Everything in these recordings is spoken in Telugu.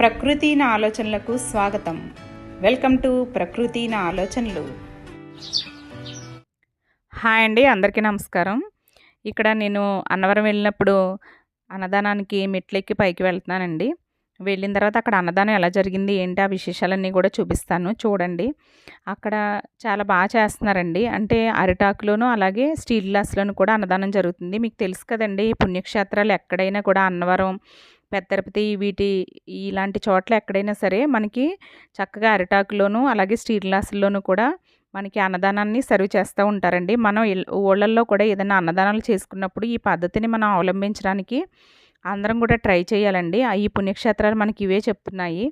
ప్రకృతి నా ఆలోచనలకు స్వాగతం. వెల్కమ్ టు ప్రకృతి నా ఆలోచనలు. హాయ్ అండి అందరికీ నమస్కారం. ఇక్కడ నేను అన్నవరం వెళ్ళినప్పుడు అన్నదానానికి మెట్లెక్కి పైకి వెళ్తున్నానండి. వెళ్ళిన తర్వాత అక్కడ అన్నదానం ఎలా జరిగింది ఏంటి ఆ విశేషాలన్నీ కూడా చూపిస్తాను. చూడండి. అక్కడ చాలా బాగా చేస్తున్నారండి. అంటే అరిటాకులోను అలాగే స్టీల్ గ్లాస్లోను కూడా అన్నదానం జరుగుతుంది. మీకు తెలుసు కదండి ఈ పుణ్యక్షేత్రాలు ఎక్కడైనా కూడా అన్నవరం పెద్ద తిరుపతి వీటి ఇలాంటి చోట్ల ఎక్కడైనా సరే మనకి చక్కగా అరిటాకులోను అలాగే స్టీల్ గ్లాసుల్లోనూ కూడా మనకి అన్నదానాన్ని సర్వ్ చేస్తూ ఉంటారండి. మనం ఊళ్ళల్లో కూడా ఏదైనా అన్నదానాలు చేసుకున్నప్పుడు ఈ పద్ధతిని మనం అవలంబించడానికి అందరం కూడా ట్రై చేయాలండి. ఆ ఈ పుణ్యక్షేత్రాలు మనకి ఇవే చెప్తున్నాయి.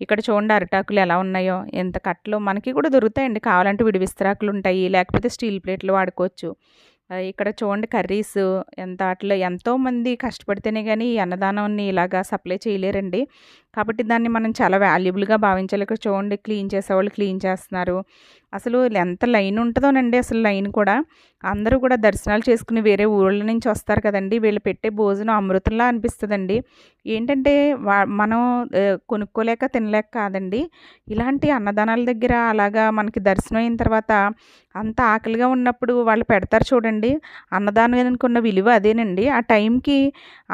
ఇక్కడ చూడండి అరిటాకులు ఎలా ఉన్నాయో ఎంత కట్టలు మనకి కూడా దొరుకుతాయండి. కావాలంటే విడి విస్తరాకులు ఉంటాయి లేకపోతే స్టీల్ ప్లేట్లు వాడుకోవచ్చు. ఇక్కడ చూడండి కర్రీస్ ఎంత అట్లా ఎంతోమంది కష్టపడితేనే కానీ ఈ అన్నదానాన్ని ఇలాగా సప్లై చేయలేరండి. కాబట్టి దాన్ని మనం చాలా వాల్యుబుల్గా భావించాలి. ఇక్కడ చూడండి క్లీన్ చేసేవాళ్ళు క్లీన్ చేస్తున్నారు. అసలు ఎంత లైన్ ఉంటుందోనండి అసలు లైన్ కూడా. అందరూ కూడా దర్శనాలు చేసుకుని వేరే ఊళ్ళ నుంచి వస్తారు కదండి. వీళ్ళు పెట్టే భోజనం అమృతంలా అనిపిస్తుందండి. ఏంటంటే వా మనం కొనుక్కోలేక తినలేక కాదండి. ఇలాంటి అన్నదానాల దగ్గర అలాగా మనకి దర్శనం అయిన తర్వాత అంత ఆకలిగా ఉన్నప్పుడు వాళ్ళు పెడతారు చూడండి. అన్నదానానికి ఉన్న విలువ అదేనండి. ఆ టైంకి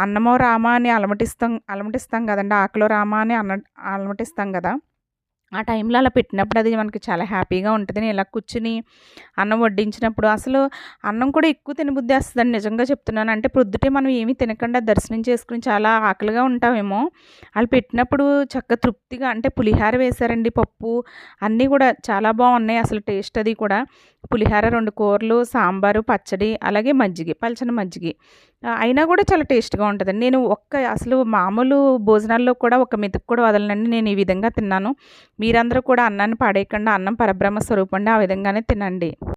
అన్నమో రామా అని అలమటిస్తాం అలమటిస్తాం కదండి. ఆకలో రామా అని అన్న అలమటిస్తాం కదా. ఆ టైంలో అలా పెట్టినప్పుడు అది మనకి చాలా హ్యాపీగా ఉంటుంది. నేను ఇలా కూర్చుని అన్నం వడ్డించినప్పుడు అసలు అన్నం కూడా ఎక్కువ తినబుద్ధి వస్తుందని నిజంగా చెప్తున్నాను. అంటే ప్రొద్దుటే మనం ఏమీ తినకుండా దర్శనం చేసుకుని చాలా ఆకలిగా ఉంటామేమో వాళ్ళు పెట్టినప్పుడు చక్కగా తృప్తిగా అంటే పులిహార వేశారండి పప్పు అన్నీ కూడా చాలా బాగున్నాయి అసలు టేస్ట్ అది కూడా. పులిహార రెండు కూరలు సాంబారు పచ్చడి అలాగే మజ్జిగ పలచని మజ్జిగ. అయినా కూడా చాలా టేస్ట్గా ఉంటుందండి. నేను ఒక్క అసలు మామూలు భోజనాల్లో కూడా ఒక మెతుకు కూడా వదలనండి. నేను ఈ విధంగా తిన్నాను. మీరందరూ కూడా అన్నాన్ని పాడేయకుండా అన్నం పరబ్రహ్మ స్వరూపండి ఆ విధంగానే తినండి.